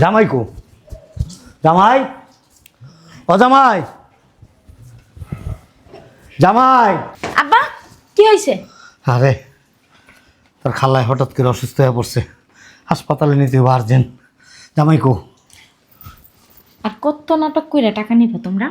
জামাই কো জামাই? ও জামাই। জামাই। আব্বা কি হয়েছে আরে তোর খালায় হঠাৎ করে অসুস্থ হয়ে পড়ছে। হাসপাতালে নিতে হবে আর্জেন্ট জামাই কো আর কত নাটক কইরা টাকা নিবে তোমরা?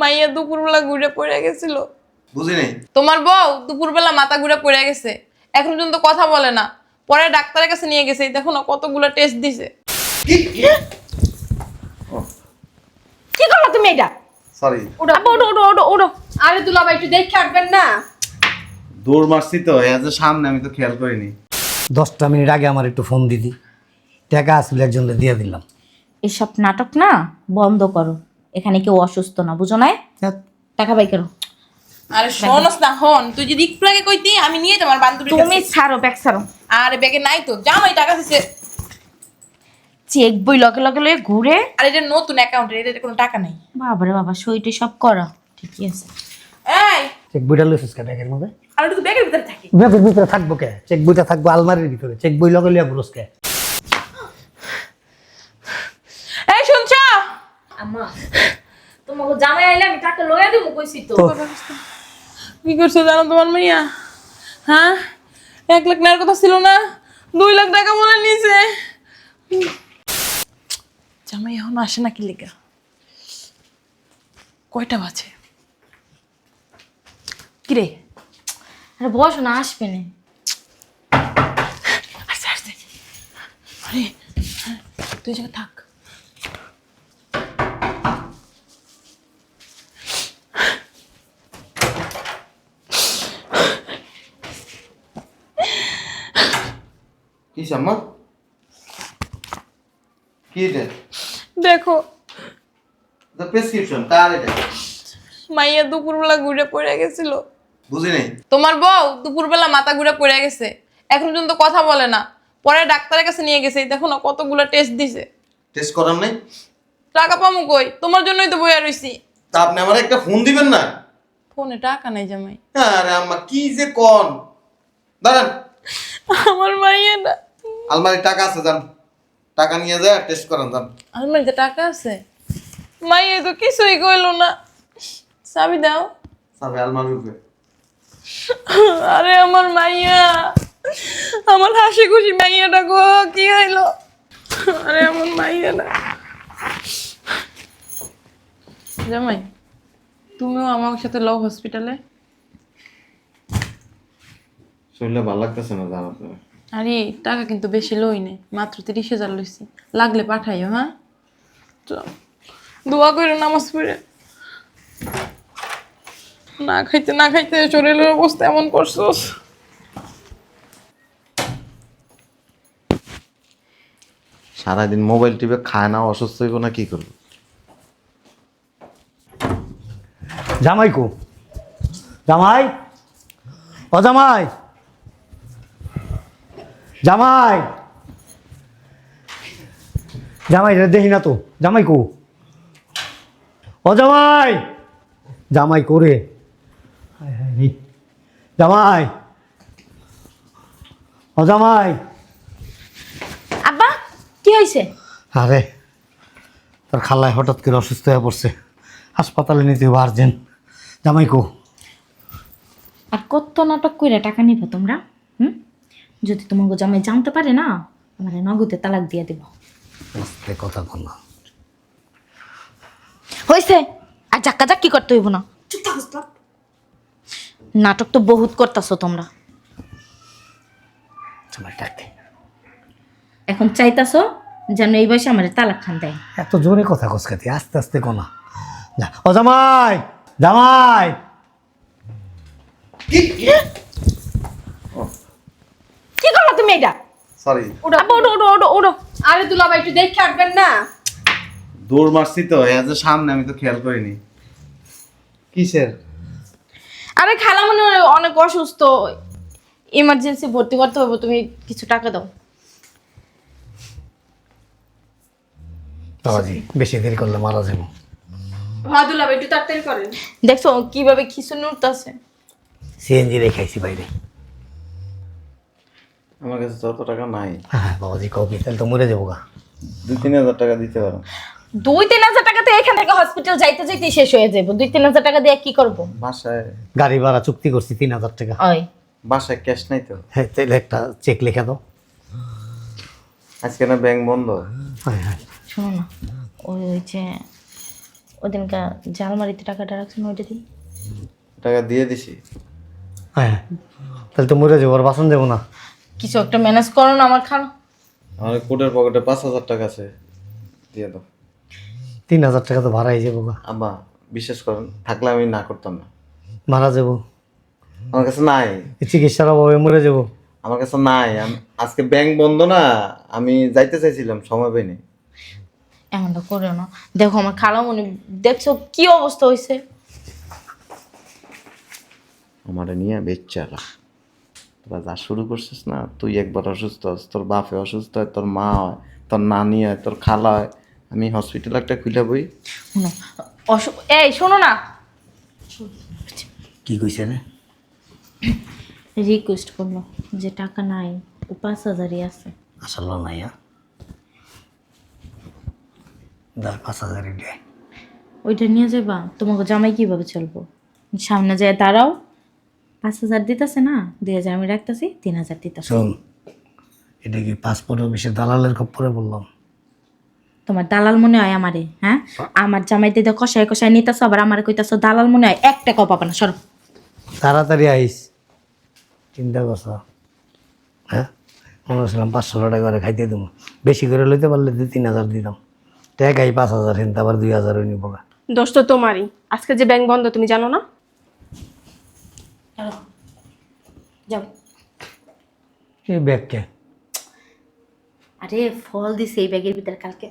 মাইয়া দুপুরবেলা ঘুরে পড়ে গেছিল। বুঝি নাই। তোমার বউ দুপুরবেলা মাথা ঘুরে পড়ে গেছে। এখন পর্যন্ত কথা বলে না। পরে ডাক্তারের কাছে নিয়ে গেছে। এই দেখো না কতগুলো টেস্ট দিছে। কি? করল তুমি এটা? সরি আব্বা ওঠো ওঠো ওঠো ওঠো আরে দুলাভাই একটু দেখে আসবেন না? দৌড় মারছি তো এজ সামনে আমি তো খেয়াল করিনি। দশটা মিনিট আগে আমার একটু ফোন দিদি। টাকা আসলে একজনকে দিয়ে দিলাম। এসব নাটক না বন্ধ করো। এখানে কেউ অসুস্থ না বুঝো না টাকা বাই করো। আরে শোনস না হন তুই যদি একটু আগে কইতি আমি নিয়ে তোমার বান্ধবী তুমি ছাড়ো ব্যাগ ছাড়ো। আর ব্যাগে নাই তো জামাই টাকা দিছে। চেক বই লগে লগে লগে ঘুরে। আর এটা নতুন অ্যাকাউন্টে এটা কোনো টাকা নাই। বাবারে বাবা সইটে সব করা। ঠিকই আছে। এই! চেক বইটা লইছিস কে ব্যাগের মধ্যে? আর একটু ব্যাগের ভিতরে থাকি। ব্যাগের ভিতরে থাকব কে? চেক বইটা থাকব আলমারির ভিতরে। চেক বই লগে লিয়া ঘুরোস কে? এই শুনছ? আম্মা তোমাকে জামাই আইলে আমি টাকা লইয়া দেবো কইছি তো। তো কি করছ জানো তোমার মাইয়া? হ্যাঁ? এক লাখ নেওয়ার কথা ছিল না? দুই লাখ টাকা বলে নিছে। জামাই এখন আসে নাকি লেগা? কয়টা বাজে? কিরে? আরে বসো না আসবে না। আসতে আসতে আরে তুই জায়গা থাক। কি সাম্মা কি এটা? দেখো। দা প্রেসক্রিপশন কার এটা। মাইয়া দুপুরবেলা ঘুরে পড়ে গেছিল। বুঝি নাই। তোমার বউ দুপুরবেলা মাথা ঘুরে পড়ে গেছে। এখন পর্যন্ত কথা বলে না। পরে ডাক্তারের কাছে নিয়ে গেছে। দেখো না কতগুলো টেস্ট দিছে। টেস্ট করার নাই? টাকা পামু কই? তোমার জন্যই তো বইয়া রইছি। তা আপনি আমার একটা ফোন দিবেন না? ফোনে টাকা নাই জামাই। আরে আম্মা কি যে কোন? দাঁড়ান। আমার মাইয়াটা আলমারি টাকা আছে যান। টাকা নিয়ে যায় টেস্ট করান যান। আলমারিতে টাকা আছে। মাইয়া তো কিছুই কইলো না। চাবি দাও। সাবে আলমারির উপরে। আরে আমার মাইয়া আমার হাসি খুশি মাইয়াটা গো কি হইল? আরে আমার মাইয়াটা জামাই তুমিও আমার সাথে লও হসপিটালে শরীরটা ভালো লাগতেছে না জানো তো আরে টাকা কিন্তু বেশি লই নেই মাত্র তিরিশ হাজার লইছি। লাগলে পাঠাইও হ্যাঁ? চল। দোয়া করে নামাজ পড়ে। না খাইতে না খাইতে শরীরের অবস্থা এমন করছোস। সারাদিন মোবাইল টিপে খায় না অসুস্থ হইব না কি করব? জামাই কো জামাই? ও জামাই! জামাই। জামাই রে দেখি না তো। জামাই কো? ও জামাই। জামাই করে জামাই। ও জামাই। আব্বা কি হয়েছে আরে তোর খালায় হঠাৎ করে অসুস্থ হয়ে পড়ছে। হাসপাতালে নিতে হবে আর্জেন্ট জামাই কো? আর কত নাটক কইরা টাকা নিবে তোমরা? যদি তোমাকে জামাই জানতে পারে না আমার নগদে তালাক দিয়ে দেব। আস্তে কথা বল না। হয়েছে আর জাক্কা জাক্কি করতে হইব না? নাটক তো বহুত করতেছো তোমরা। জামাই ডাকতে এখন চাইতাছো যেন এই বয়সে আমার তালাক খান দেয়। এত জোরে কথা কসকাতি আস্তে আস্তে কোনা যা। ও জামাই! জামাই! কি করল তুমি এটা? সরি আব্বা ওঠো ওঠো ওঠো ওঠো আরে দুলাভাই একটু দেখে আসবেন না। দৌড় মারছি তো এজ সামনে আমি তো খেয়াল করিনি। কিসের? আরে খালা মনে হয় অনেক অসুস্থ। ইমার্জেন্সি ভর্তি করতে হবে তুমি কিছু টাকা দাও। বাবাজি বেশি দেরি করলে মারা যাব। দুলাভাই একটু তাড়াতাড়ি করেন। দেখছ কীভাবে খিচুনি উঠতেছে। সিএনজি রেখাইছি বাইরে। আমার কাছে যত টাকা নাই। হ্যাঁ বাবাজি কবি তাহলে তো মরে যাব গা। দুই তিন হাজার টাকা দিতে পারো। দুই তিন হাজার টাকাতে এখান থেকে হসপিটাল যাইতে যাইতে শেষ হয়ে যাব দুই তিন হাজার টাকা দিয়ে কি করব? বাসায় গাড়ি ভাড়া চুক্তি করছি তিন হাজার টাকা। ওই। বাসায় ক্যাশ নাই তো? হ্যাঁ তাহলে একটা চেক লিখে দাও। আজকে না ব্যাংক বন্ধ। হ্যাঁ হ্যাঁ। শোনো না ওই ওই যে ওদিনকার জালমারিতে টাকাটা রাখছেন ওইটা দিই। টাকা দিয়ে দিছি। হ্যাঁ তাহলে তো মরে যাব আর বাসন যাব না। কিছু একটা ম্যানেজ করো না আমার খারাপ আমার কোটের পকেটে পাঁচ হাজার টাকা আছে দিয়ে দাও। তিন হাজার টাকা তো ভাড়াই যাব গা। আব্বা বিশ্বাস করেন থাকলে আমি না করতাম না। মারা যাব। আমার কাছে নাই। এই চিকিৎসার অভাবে মরে যাব। আমার কাছে নাই। আম- আজকে ব্যাংক বন্ধ না আমি যাইতে চাইছিলাম সময় পাইনি। এমনটা করো না। দেখো আমার খালামণি দেখছ কি অবস্থা হয়েছে আমার নিয়ে বেচারা। তোরা যা শুরু করছিস না তুই একবার অসুস্থ হস তোর বাপে অসুস্থ হয় তোর মা হয় তোর নানি হয় তোর খালা হয় আমি হসপিটাল একটা খুলে বই। শোনো অসু- এই শোনো না। কি কইছে রে? রিকোয়েস্ট করল যে টাকা নাই ও পাঁচ হাজারই আছে। আসলে নাই হ্যাঁ দশ পাঁচ হাজারই দেয় ওইটা নিয়ে যাবা তোমাকে জামাই কীভাবে চলবো? সামনে যায় দাঁড়াও। পাঁচ হাজার দিতেছে না দুই হাজার আমি রাখতেছি তিন হাজার দিতেছে। শোন এটা কি পাসপোর্ট অফিসে দালালের খপ্পরে বললাম? তোমার দালাল মনে হয় আমারে হ্যাঁ? আমার জামাই দিতে কষায় কষায় নিতেছ আবার আমার কইতাছো দালাল মনে হয় এক টাকাও পাবা না সরব তাড়াতাড়ি আইস চিন্তা করছ? হ্যাঁ? মনে করছিলাম পাঁচশো টাকা করে খাইতে দেবো। বেশি করে লইতে পারলে দুই তিন হাজার দিতাম। টাকাই পাঁচ হাজার হিনতে আবার দুই হাজার হয়ে নিবো। দোষ তো তোমারই। আজকে যে ব্যাংক বন্ধ তুমি জানো না? যাও। এই ব্যাগকে আরে ফল দিছে এই ব্যাগের ভিতরে কালকে।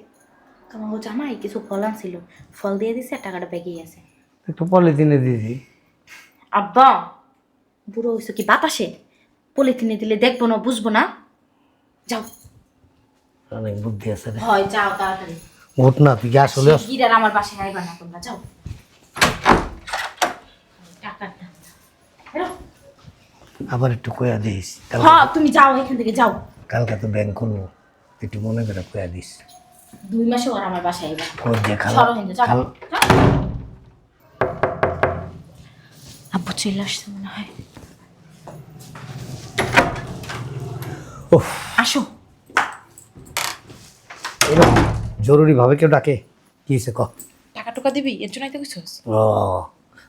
জামাই কিছু ফল আনছিল। ফল দিয়ে দিছে টাকাটা ব্যাগেই আছে। একটু পলিথিনে আব্বা বুড়ো হয়েছে কি বাতাসে? পলিথিনে দিলে দেখব না বুঝব না। যাও। অনেক বুদ্ধি আছে রে। হয় যাও তাড়াতাড়ি। ওঠ না তুই আসলে গিরার আমার বাসায় আইবা না তোমরা যাও। বেরো। আবার একটু কয়া দিস। হ্যাঁ তুমি যাও এখান থেকে যাও। কালকে তো ব্যাংক খুলবো। একটু মনে করে কয়া দিস। দুই মাসে ওর আমার বাসায় ওর যে খালা। আব্বু চলে আসছে মনে হয়। আসো। এরকম জরুরিভাবে কেউ ডাকে। কি হয়েছে ক? টাকা টুকা দিবি? এর কিছু ও।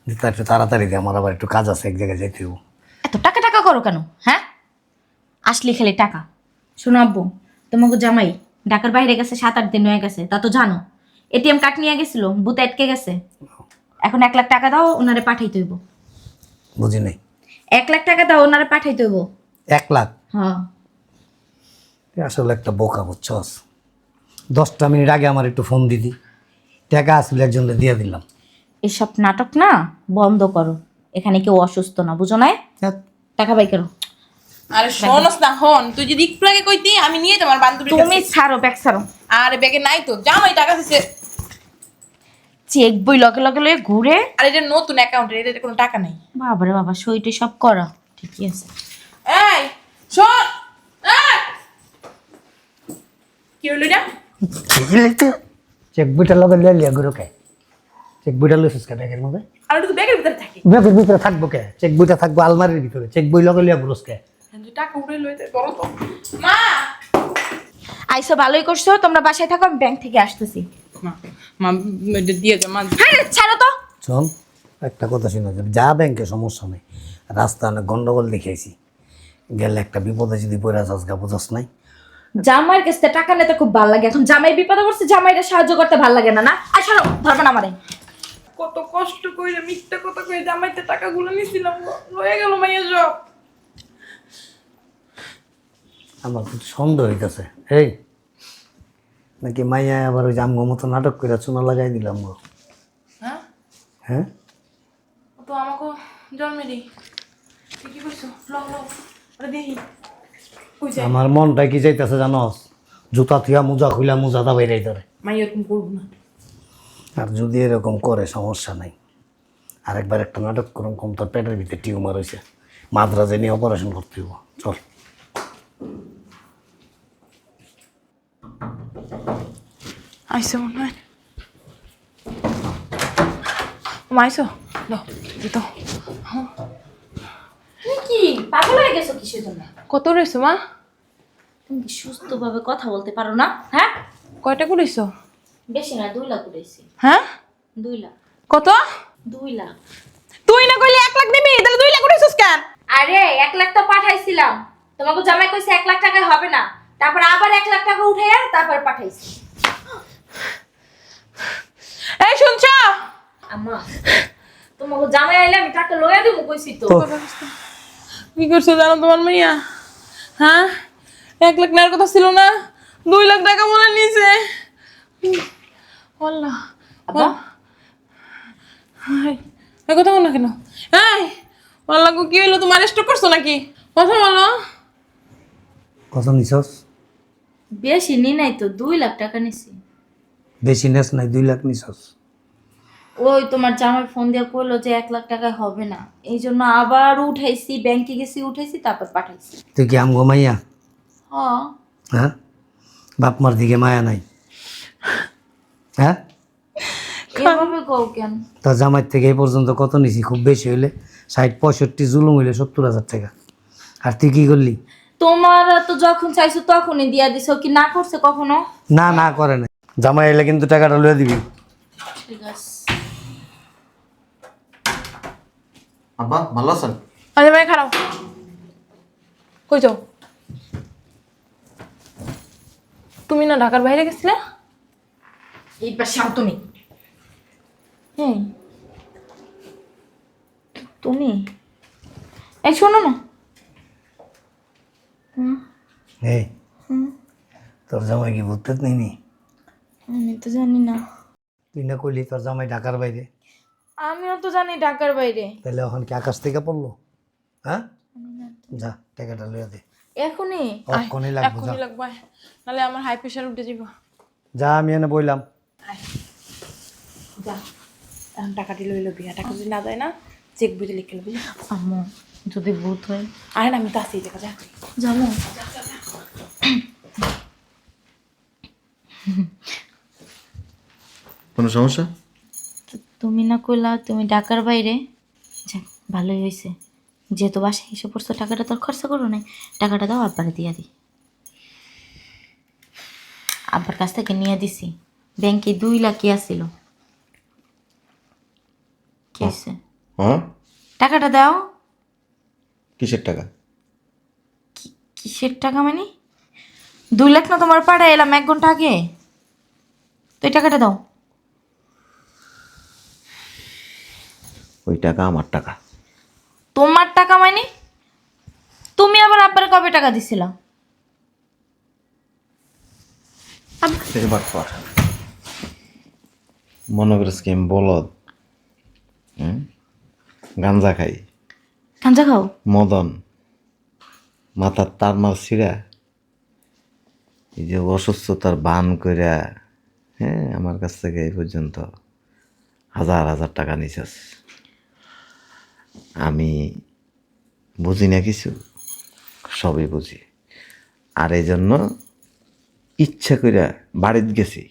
দিতে একটু তাড়াতাড়ি দে আমার আবার একটু কাজ আছে এক জায়গায় যেতে হইবো। এত টাকা টাকা করো কেন? হ্যাঁ? আসলে খেলে টাকা। শোনো আব্বু তোমাকে জামাই ঢাকার বাইরে গেছে সাত আট দিন হয়ে গেছে তা তো জানো। এটিএম কার্ড নিয়ে গেছিল বুথ আটকে গেছে। এখন এক লাখ টাকা দাও ওনারে পাঠাইতে হইব। বুঝি নাই। এক লাখ টাকা দাও ওনারে পাঠাইতে হইব। এক লাখ? হ্যাঁ। তুই আসলে একটা বোকা বুঝছস? দশটা মিনিট আগে আমার একটু ফোন দিদি টাকা আসলে একজনকে দিয়ে দিলাম। এসব নাটক না বন্ধ করো। এখানে কেউ অসুস্থ না বুঝো না টাকা পাই করো। আরে শোনস না হন তুই যদি একটু আগে কইতি আমি নিয়ে তোমার বান্ধবীর তুমি ছাড়ো ব্যাগ ছাড়ো। আরে ব্যাগে নাই তো জামাই টাকা দিছে। চেক বই লগে লগে লগে ঘুরে আর এটা নতুন অ্যাকাউন্টে এটা কোনো টাকা নাই। বাবারে বাবা সইটে সব করো। ঠিকই আছে। এই শোন! কি হলো এটা? চেক বইটা লগে লিয়ে লিয়া গুরু কে। চেক বইটা লইছিস কে ব্যাগের মধ্যে? আর তো ব্যাগের ভিতরে থাকে। ব্যাগের ভিতরে থাকব কে? চেক বইটা থাকব আলমারির ভিতরে। চেক বই লগে লিয়া গুরুস কে? টাকা উড়ে লইতে করো তো। মা! আইসো ভালোই করছ তোমরা বাসায় থাকো আমি ব্যাংক থেকে আসতেছি। মা মা দিয়ে দে মা। হ্যাঁ ছাড়ো তো। শোন একটা কথা শুনে যাবে। যা ব্যাংকে সমস্যা নেই রাস্তা অনেক গন্ডগোল দেখাইছি। গেলে একটা বিপদে যদি পড়ে যাস গা বুঝাস নাই। জামাইয়ের কাছে টাকা নিতে খুব ভালো লাগে। এখন জামাই বিপদে পড়ছে জামাইরা সাহায্য করতে ভালো লাগে না না? আর ছাড়ো ধরবে না আমারে। কত কষ্ট কইরে মিথ্যা কথা কইরে জামাইতে টাকাগুলো নিছিলাম। লয়ে গেল মাইয়া সব। আমার খুব সন্দেহ হইতেছে। এই নাকি মাইয়া আবার ওই জামগো মতো নাটক করে চুনা লাগাই দিলাম গো? হ্যাঁ? হ্যাঁ? তো আমাকে জন্মেরই কইছো? ল ল ওটা দেখি আমার মনটা কি যাইতেছে জানস? জুতা থুয়া মোজা খুইলা মোজা দা বাইরে ধরে। মাই এরকম করব না। আর যদি এরকম করে সমস্যা নাই। আরেকবার একটা নাটক করুন কম তোর পেটের ভিতরে টিউমার হয়েছে মাদ্রাজে নিয়ে অপারেশন করতে হইব। চল। আইসো মনে হয়। আইসো। দাও কি পাগল হয়ে গেছো কিসের জন্য? কত রয়েছো মা? তুমি সুস্থভাবে কথা বলতে পারো না? হ্যাঁ? কয়টা করেছ বেশি না লাখ হ্যাঁ? লাখ। কত? লাখ। তুই না কইলে লাখ দিবি তাহলে লাখ কেন? আরে লাখ তো পাঠাইছিলাম। তোমাকে জামাই কইছে লাখ টাকায় হবে না। তারপর আবার লাখ টাকা উঠাইয়া তারপর পাঠাইছি। এই শুনছ? আম্মা তোমাকে জামাই আইলে আমি টাকা লইয়া দেবো কইছি তো। কি করছ জানো তোমার মাইয়া? হ্যাঁ? এক লাখ নেওয়ার কথা ছিল না দুই লাখ টাকা বলে নিয়েছে আল্লাহ আব্বা? হাই এই কথা বল না কেন? এই আল্লাহ গো, কি হলো তোমার স্টক করছ নাকি? কথা বলো। কত নিছস? বেশি নি নাই তো দুই লাখ টাকা নিছি। বেশি নেস নাই দুই লাখ নিছস? ওই তোমার জামাই ফোন দিয়ে কইলো যে এক লাখ টাকায় হবে না। এই জন্য আবার উঠাইছি ব্যাংকে গেছি উঠাইছি তারপর পাঠাইছি। তুই কি আমগো মাইয়া? হ হ্যাঁ? বাপ মার দিকে মায়া নাই? হ্যাঁ? এভাবে কও কেন? তোর জামাই থেকে এই পর্যন্ত কত নিছি? খুব বেশি হইলে ষাট পঁয়ষট্টি জুলুম হইলে সত্তর হাজার টাকা। আর তুই কি করলি? তোমার তো যখন চাইছো তখনই দিয়া দিছো কি না করছে কখনো? না না করে না জামাই এলে কিন্তু টাকাটা লয়ে দিবি। ঠিক আছে। আব্বা ভালো আছেন? আরে ভাই খারাপ। কই যাও? তুমি না ঢাকার বাইরে গেছিলে? এইবার শাও তুমি। হ্যাঁ তুমি? এই শোনো না। এই। তোর জামাই কি নেই আমি তো জানি না। তুই না কইলি তোর জামাই ঢাকার বাইরে। আমিও তো জানি ঢাকার বাইরে। তাহলে এখন কি আকাশ থেকে পড়ল? হ্যাঁ? যা টাকাটা লইয়া দে। এখনই? লাগবো এখনই লাগবে নাহলে আমার হাই প্রেশার উঠে যাব যা আমি এনে বইলাম। যা এখন টাকাটি লই লবি টাকা যদি না দেয় না চেক বুঝে লিখে লবি। আম্মু যদি ভূত হয়। আরে না আমি তো আসি দেখা যা জানো কোনো সমস্যা? তুমি না কইলা তুমি ঢাকার বাইরে? যাক ভালোই হয়েছে যেহেতু বাসায় এসে পড়ছো টাকাটা তোর খরচা করো নাই। টাকাটা দাও আব্বারে দিয়া দিই আব্বার কাছ থেকে নিয়ে দিছি। ব্যাংকে দুই লাখ কি আসছিল কি হয়েছে হ্যাঁ? টাকাটা দাও। কিসের টাকা? কিসের টাকা মানে? দুই লাখ না তোমার পাড়ায় এলাম এক ঘণ্টা আগে। তো এই টাকাটা দাও। ওই টাকা আমার টাকা। তোমার টাকা মানে? তুমি আবার আব্বার কবে টাকা দিছিলা? মনে করিস কি আমি বলদ হুম? গাঞ্জা খাই। গাঞ্জা খাও? মদন মাথার তার মাল ছিঁড়া। এই যে অসুস্থতার বান কইরা হ্যাঁ আমার কাছ থেকে এই পর্যন্ত হাজার হাজার টাকা নিছাস। আমি বুঝি না কিছু? সবই বুঝি। আর এই জন্য ইচ্ছা কইরা বাড়িতে গেছি।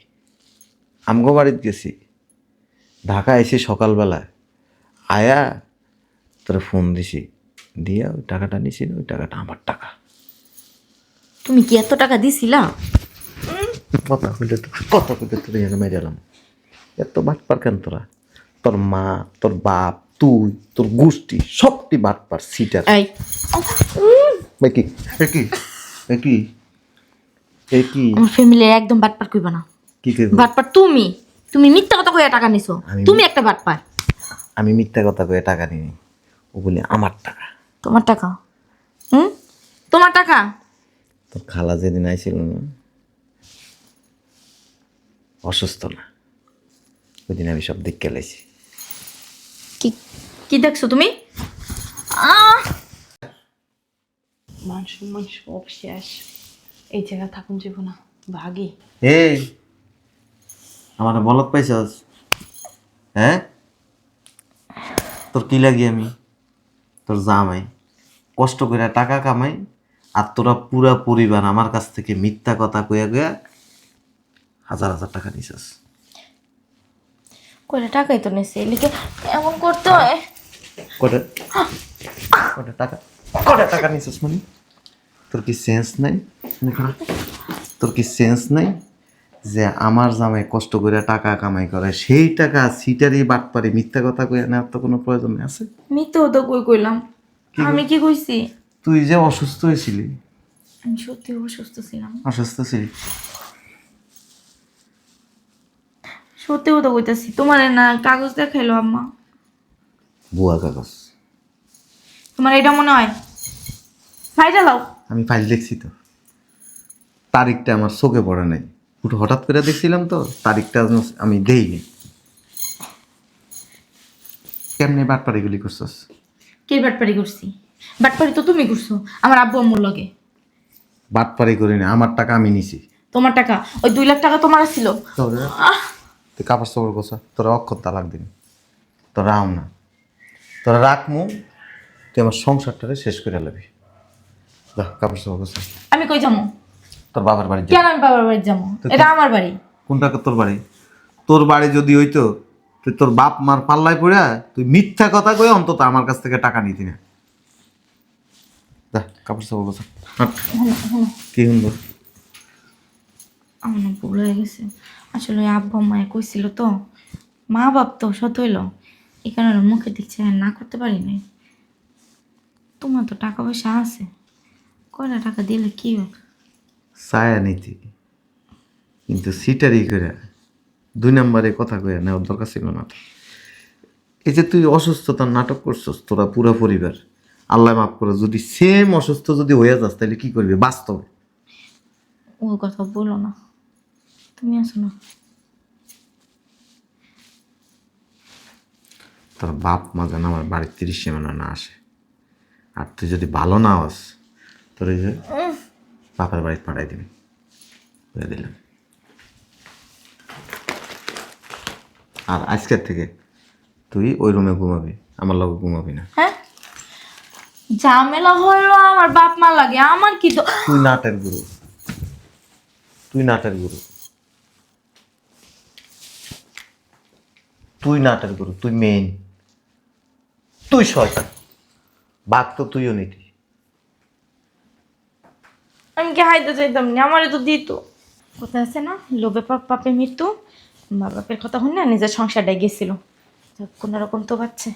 আমগো বাড়িতে গেছি। ঢাকা এসে সকালবেলায় আয়া তোর ফোন দিছি। দিয়া ওই টাকাটা নিছি ওই টাকাটা আমার টাকা। তুমি কি এত টাকা দিছিলা? কথা কইলে তো কথা কইলে তোর এখানে মেরে এলাম এত বাটপার কেন তোরা? তোর মা তোর বাপ তুই তোর গোষ্ঠী সবটি বাটপার সিটার। কি? এ কি? এ কি? এ কি? আমার ফ্যামিলির একদম বাটপার কইবা না। কি বাটপার তুমি? তুমি মিথ্যা কথা কইয়া টাকা নিছো। তুমি একটা বাটপার আমি মিথ্যা কথা কয়ে টাকা নিই ওগুলি আমার টাকা। তোমার টাকা? হুম? তোমার টাকা? তোর খালা যেদিন আইছিল না অসুস্থ না ওই দিন আমি সব দিক কেলাইছি কি কি দেখছ তুমি? আহ! মানুষ মানুষ সব শেষ এই জায়গা থাকুন যাব না ভাগি। এই! আমার বলত পাইছস হ্যাঁ? তোর কি লাগি আমি? তোর জামাই। কষ্ট করে টাকা কামাই আর তোরা পুরা পরিবার আমার কাছ থেকে মিথ্যা কথা কইয়া কইয়া হাজার হাজার টাকা নিছস। কয়টা টাকাই তো নেছে এলিকে এমন করতে হয়? কটা কটা টাকা? কটা টাকা নিছস মানে? তোর কি সেন্স নাই? তোর কি সেন্স নাই? যে আমার জামাই কষ্ট করে টাকা কামাই করে সেই টাকা সিটারি বাটপারি মিথ্যা কথা কই নেওয়ার তো কোনো প্রয়োজন আছে? মিথ্যেও তো কই কইলাম? আমি কি কইছি? তুই যে অসুস্থ হয়েছিলি। আমি সত্যি অসুস্থ ছিলাম। অসুস্থ ছিলি? সত্যি কথা কইতাছি তোমার না কাগজ দেখাইলো আম্মা। বুয়া কাগজ। তোমার এটা মনে হয়? ফাইটা লাও আমি ফাইল দেখছি তো। তারিখটা আমার চোখে পড়ে নাই। হঠাৎ করে দেখছিলাম তো তারিখটা আমি দেইনি। কেমনে বাটপারি গুলি করছস? কে বাটপারি করছি? বাটপারি তো তুমি করছ আমার আব্বু আম্মুর লগে। বাটপারি করি না আমার টাকা আমি নিছি। তোমার টাকা? ওই দুই লাখ টাকা তোমার ছিল তোরে? তুই কাপড় চাপড় গোছা তোরা অক্ষর তালাক দিবি। তোরা আও না। তোরা রাখমু তুই আমার সংসারটারে শেষ করে নেবি যা কাপড় চাপড় গোছা। আমি কই যাব? তোর বাবার বাড়ি কেন আমি বাবার বাড়ি যাব? এটা আমার বাড়ি। কোনটা তোর বাড়ি? তোর বাড়ি যদি হইতো তুই তোর বাপ মার পাল্লায় পড়া তুই মিথ্যা কথা কই অন্তত আমার কাছ থেকে টাকা নিতি না। কাপড় গোছা। হাঁট। কি সুন্দর। আমার না ভুল হয়ে গেছে। আসলে ওই আব্বু মায়ে কইছিল তো মা বাপ তো সত হইল। এই কারণে মুখে দেখছে না করতে পারি নাই। তোমার তো টাকা পয়সা আছে। কয়টা টাকা দিলে কি হবে? ছায়া নীতি কিন্তু সিটারি করে দুই নম্বরে কথা কয়ে নেওয়ার দরকার ছিল না। এই যে তুই অসুস্থতার নাটক করছস তোরা পুরো পরিবার আল্লাহ মাফ করে যদি সেম অসুস্থ যদি হয়ে যাস তাহলে কি করবি? বাস্তবে। ও কথা বলো না। তুমি আসো না। তোর বাপ মা যেন আমার বাড়ির তিরিশ সীমানা না আসে। আর তুই যদি ভালো না হস তোর এই যে বাপের বাড়ি পাঠাই দিবি। বলে দিলাম। আর আজকের থেকে তুই ওই রুমে ঘুমাবি আমার লগে ঘুমাবি না। হ্যাঁ? ঝামেলা হলো আমার বাপ মা লাগে আমার কি তুই নাটের গুরু। তুই নাটের গুরু। তুই নাটের গুরু তুই মেইন তুই শয়তান। বাঘ তো তুইও নিতি। আমি কি হাইতে চাইতাম না, আমারে তো দিত। কথা আছে না, লোভে পাপ মৃত্যু মা বাপের কথা হন না নিজের সংসারটাই গেছিল। কোনো রকম তো পাচ্ছে